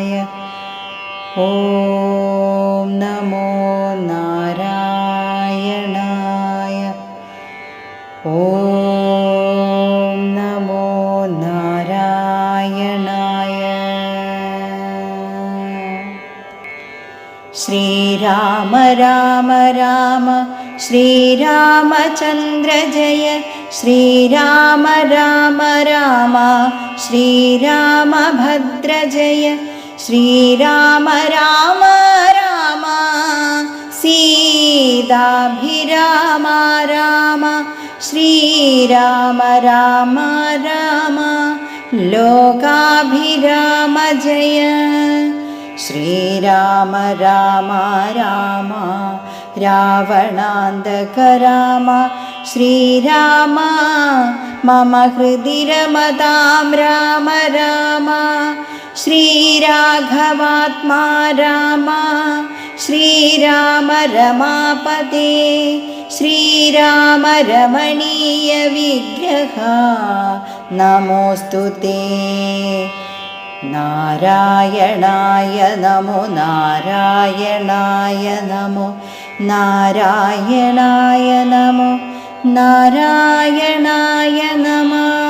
नारायणाय ॐ नमो नारायणाय। ॐ नमो नारायणाय। श्रीराम राम राम। श्रीरामचन्द्र जय। श्रीराम राम राम। श्रीरामभद्र जय श्रीराम राम राम सीताभिराम राम श्रीराम राम राम लोकाभिराम जय। श्रीराम राम राम रावणान्तक राम श्रीराम मम रमतां राम राम श्रीराघवात्मा रामः श्रीराम रमापते श्रीराम श्रीरामरमणीयविग्रह नमोऽस्तु ते। नारायणाय नमो नारायणाय नमो नारायणाय नमो नारायणाय नमः।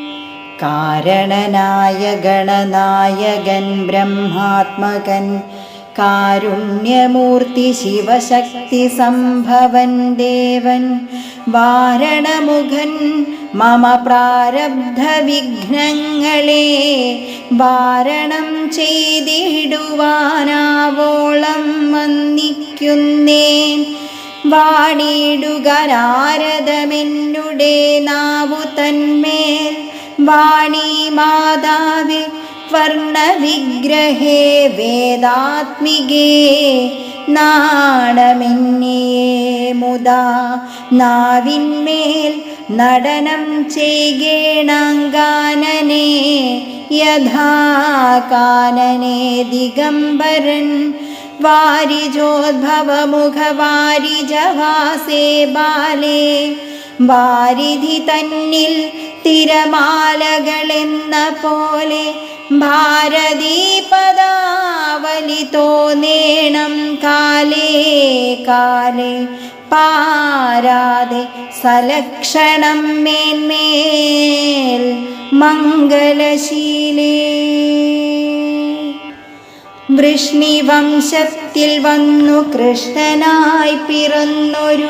കാരണനായ ഗണനായകൻ ബ്രഹ്മാത്മകൻ കാരുണ്യമൂർത്തി ശിവശക്തി സംഭവൻ ദേവൻ വാരണമുഖൻ മമ പ്രാരബ്ധ വിഘ്നങ്ങളെ വാരണം ചെയ്തിടുവാനാവോളം വന്ദിക്കുന്നേൻ. വാണിടുക നാരദമെന്നുടെ നാവു തന്മേൽ വാണി മാതാവേ വർണവിഗ്രഹേ വേദാത്മികേ നാണമെന്നിയേ മുതാ നാവിന്മേൽ നടനം ചെയ്യേണാങ്കാനനെ യഥാ കാനനെ ദിഗംബരൻ വാരിജോദ്ഭവമുഖവാരിജവാസേ ബാലേ വാരിധി തന്നിൽ തിരമാലകളെന്ന പോലെ ഭാരതീപദാവലി തോന്നേണം കാലേ കാലേ. പാരാതെ സലക്ഷണം മേന്മേൽ മംഗലശീലേ. വൃഷ്ണിവംശത്തിൽ വന്നു കൃഷ്ണനായി പിറന്നൊരു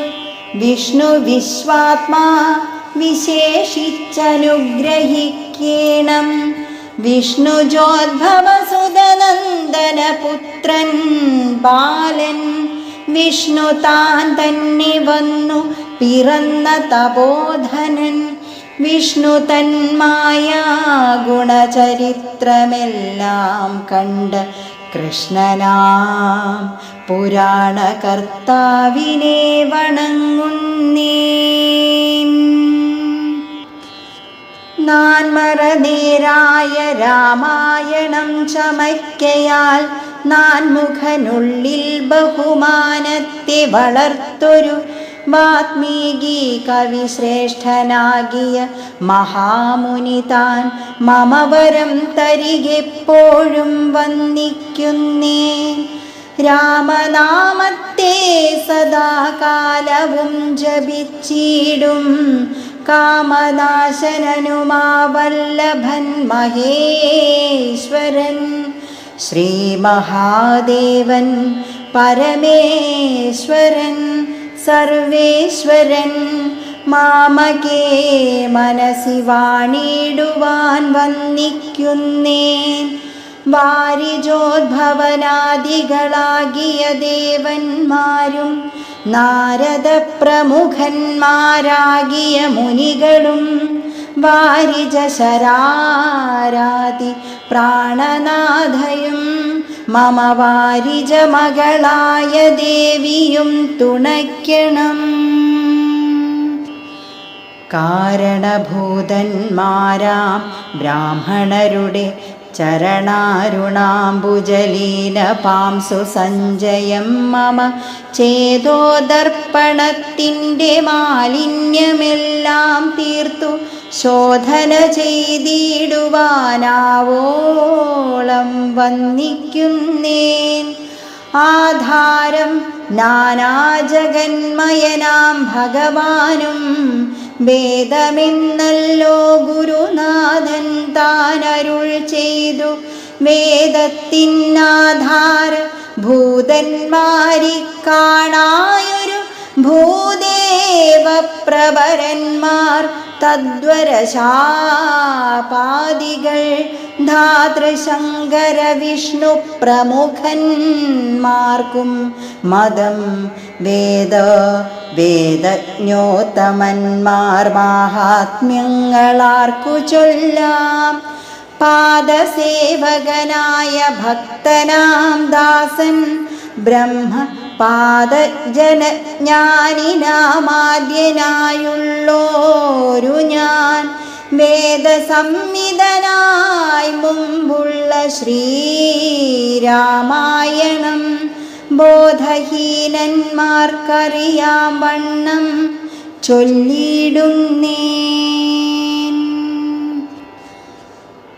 വിഷ്ണു വിശ്വാത്മാ വിശേഷിച്ചനുഗ്രഹിക്കേണം. വിഷ്ണുജോദ്ഭവസുതനന്ദനപുത്രൻ ബാലൻ. വിഷ്ണു താൻ തന്നെ വന്നു പിറന്ന തപോധനൻ. വിഷ്ണു തന്മായ ഗുണചരിത്രമെല്ലാം കണ്ട് കൃഷ്ണനാം പുരാണകർത്താവിനെ വണങ്ങുന്നേൻ നാൻമറനേരായ രാമായണം ചമയ്ക്കയാൽ നാൻമുഖനുള്ളിൽ ബഹുമാനത്തെ വളർത്തൊരു വാത്മീകി കവിശ്രേഷ്ഠനാകിയ മഹാമുനി താൻ മമവരം തരികെപ്പോഴും വന്നിക്കുന്നേ രാമനാമത്തെ സദാകാലവും ജപിച്ചിടും. കാമനാശനനുമാവല്ലഭൻ മഹേശ്വരൻ. ശ്രീമഹാദേവൻ പരമേശ്വരൻ സർവേശ്വരൻ. മാമകേ മനസ്സി വാണിടുവാൻ വന്നിക്കുന്നേൻ. വാരിജോദ്ഭവനാദികളാകിയ ദേവന്മാരും നാരദ പ്രമുഖന്മാരാകിയ മുനികളും വാരിജശരാരാതി പ്രാണനാഥയും മമ വാരിജ മകളായ ദേവിയും തുണയ്ക്കണം. കാരണഭൂതന്മാരാം ബ്രാഹ്മണരുടെ ചരണാരുണാംബുജലീല പാംസു സഞ്ജയം മമ. ചേതോദർപ്പണത്തിന്റെ മാലിന്യമെല്ലാം തീർത്തു ശോധന ചെയ്തിടുവാനാവോളം വന്നിക്കുന്നേൻ ആധാരം നാനാജഗന്മയനാം ഭഗവാനും വേദമെന്നല്ലോ ഗുരുനാഥൻ താനരുൾ ചെയ്തു. വേദത്തിനാധാര ഭൂതന്മാരി കാണായൊരു ഭൂദേവപ്രവരന്മാർ തദ്വരശാപാദികൾ ധാതൃശങ്കര വിഷ്ണു പ്രമുഖന്മാർക്കും മതം വേദ വേദജ്ഞോത്തമന്മാർ മാഹാത്മ്യങ്ങളാർക്കു ചൊല്ലാം. പാദസേവകനായ ഭക്തനാം ദാസൻ ബ്രഹ്മ പാദജനജ്ഞാനിനാമാദ്യനായുള്ളോരു ഞാൻ. വേദസംവിധനായി മുമ്പുള്ള ശ്രീരാമായണം ബോധഹീനന്മാർക്കറിയാം വണ്ണം ചൊല്ലിടുന്നേ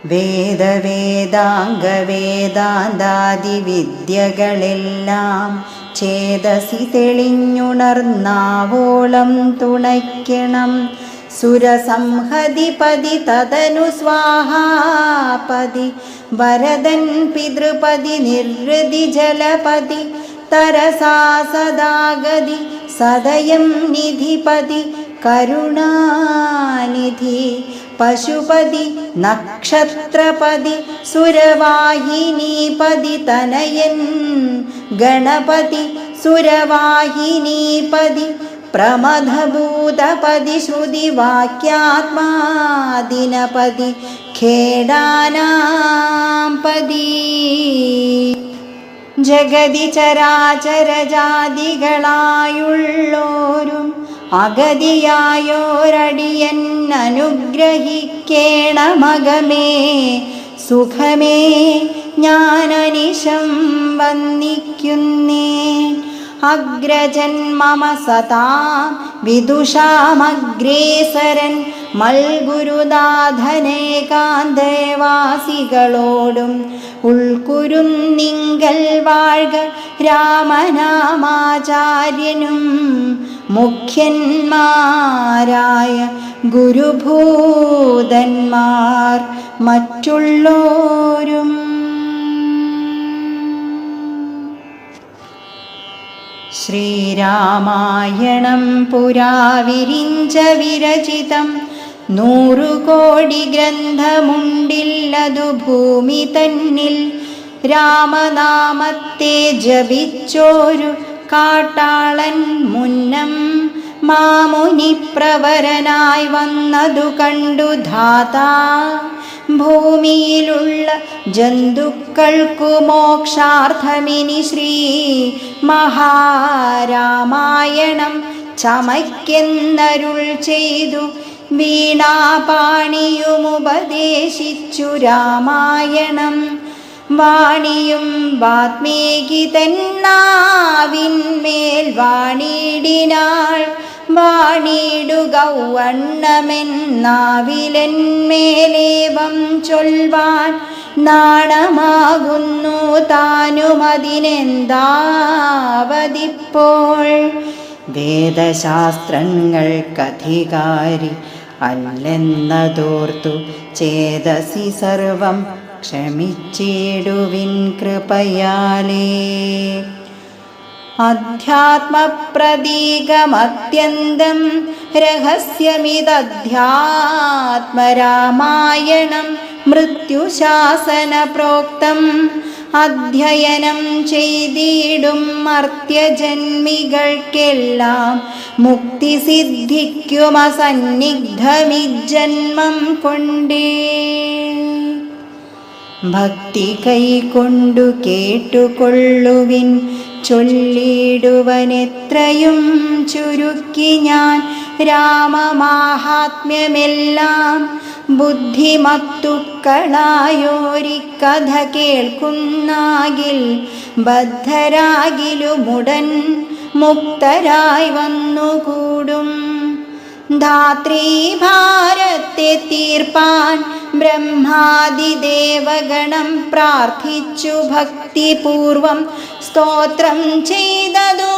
വേദവേദാംഗവേദാന്താദി വിദ്യകളെല്ലാം ചേതസി തെളിഞ്ഞുണർന്നാവോളം തുണയ്ക്കണം. സുരസംഹതിപതി തതനു സ്വാഹാപതി. വരദൻ പിതൃപതി നിർഹൃതി ജലപതി. തരസാ സദാഗതി സദയം നിധിപതി കരുണാനിധി പശുപതി നക്ഷത്രപതി സുരവാഹിനീപതി തനയൻ ഗണപതി സുരവാഹിനീപതി പ്രമഥഭൂതപതി ശ്രുതിവാക്യാത്മാദിനപതി ഖേടാനാം പതി. ജഗതി ചരാചരജാതികളായുള്ളോരും അഗതിയായോരടിയൻ അനുഗ്രഹിക്കേണമകമേ സുഖമേ ഞാനനിശം വന്ദിക്കുന്നേ അഗ്രജൻ മമ സതാ വിദുഷാമഗ്രേസരൻ മൽഗുരുനാഥനേകാന്തേവാസികളോടും ഉൾക്കുരുന്നിങ്കൽ വാഴ്ക രാമനാമാചാര്യനും മുഖ്യന്മാരായ ഗുരുഭൂതന്മാർ മറ്റുള്ളോരും. ശ്രീരാമായണം പുരാവിരിഞ്ച വിരചിതം നൂറുകോടി ഗ്രന്ഥമുണ്ടില്ലതു ഭൂമി തന്നിൽ. രാമനാമത്തെ ജപിച്ചോരു കാട്ടാളൻ മുന്നം മാമുനി പ്രവരനായി വന്നതു കണ്ടു ധാതാ. ഭൂമിയിലുള്ള ജന്തുക്കൾക്കു മോക്ഷാർത്ഥമിനി ശ്രീ മഹാരാമായണം ചമയ്ക്കെന്നരുൾ ചെയ്തു. വീണാപാണിയുമുപദേശിച്ചു രാമായണം. വാണിയും വാത്മീകി തന്നാവിന്മേൽ വാണിടിനാൾ വാണിടുകൗവണ്ണമെന്നാവിലന്മേലേവം ചൊൽവാൻ. നാണമാകുന്നു താനുമതിനെന്താവതിപ്പോൾ. വേദശാസ്ത്രങ്ങൾക്കധികാരി അല്ലെന്നതോർത്തു ചേതസി സർവം ക്ഷമിച്ചിടുവിൻ കൃപയാലേ. അധ്യാത്മപ്രതീകമത്യന്തം രഹസ്യമിതധ്യാത്മരാമായണം മൃത്യുശാസന പ്രോക്തം അധ്യയനം ചെയ്തിടും മർത്യജന്മികൾക്കെല്ലാം. മുക്തി സിദ്ധിക്കുമസന്നിഗ്ധമിജന്മം കൊണ്ടേ. ഭക്തി കൈകൊണ്ടു കേട്ടുകൊള്ളുവിൻ ചൊല്ലിടുവനെത്രയും ചുരുക്കി ഞാൻ രാമമാഹാത്മ്യമെല്ലാം ബുദ്ധിമത്തുക്കളായോരി കഥ കേൾക്കുന്നാകിൽ ബദ്ധരാകിലുമുടൻ മുക്തരായി വന്നുകൂടും. ധാത്രീഭാരത്തെ തീർപ്പാൻ ബ്രഹ്മാതിദേവഗണം പ്രാർത്ഥിച്ചു ഭക്തിപൂർവം സ്തോത്രം ചെയ്തതു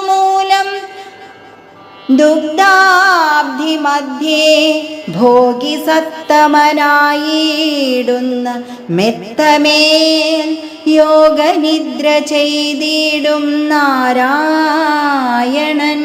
മൂലം ദുഗ്ധാബ്ധി മധ്യേ ഭോഗി സത്തമനായിടുന്ന മെത്തമേൽ യോഗനിദ്ര ചെയ്തിടും നാരായണൻ.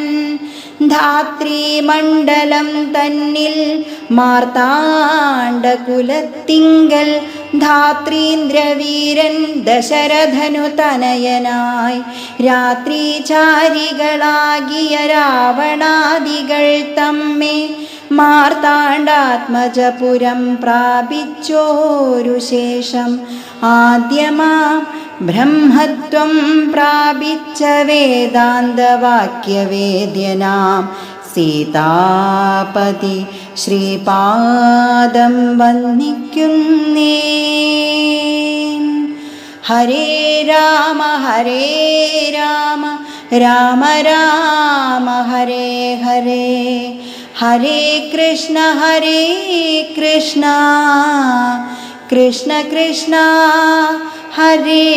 ധാത്രീമണ്ഡലം തന്നിൽ മാർത്താണ്ഡകുലത്തിങ്കൽ ധാത്രീന്ദ്രവീരൻ ദശരഥനു തനയനായി. രാത്രിചാരികളാകിയ രാവണാദികൾ തമ്മെ മാർത്താണ്ഡാത്മജപുരം പ്രാപിച്ചോരു ശേഷം ആദ്യമാ ബ്രഹ്മത്വം പ്രാപിച്ച വേദാന്തവാക്യവേദ്യനാം സീതാപതി ശ്രീപാദം വന്ദിക്കുന്നേ ഹരേ രാമ ഹരേ രാമ രാമ രാമ ഹരേ ഹരേ. ഹരേ കൃഷ്ണ ഹരേ കൃഷ്ണ. കൃഷ്ണ കൃഷ്ണ ഹരേ.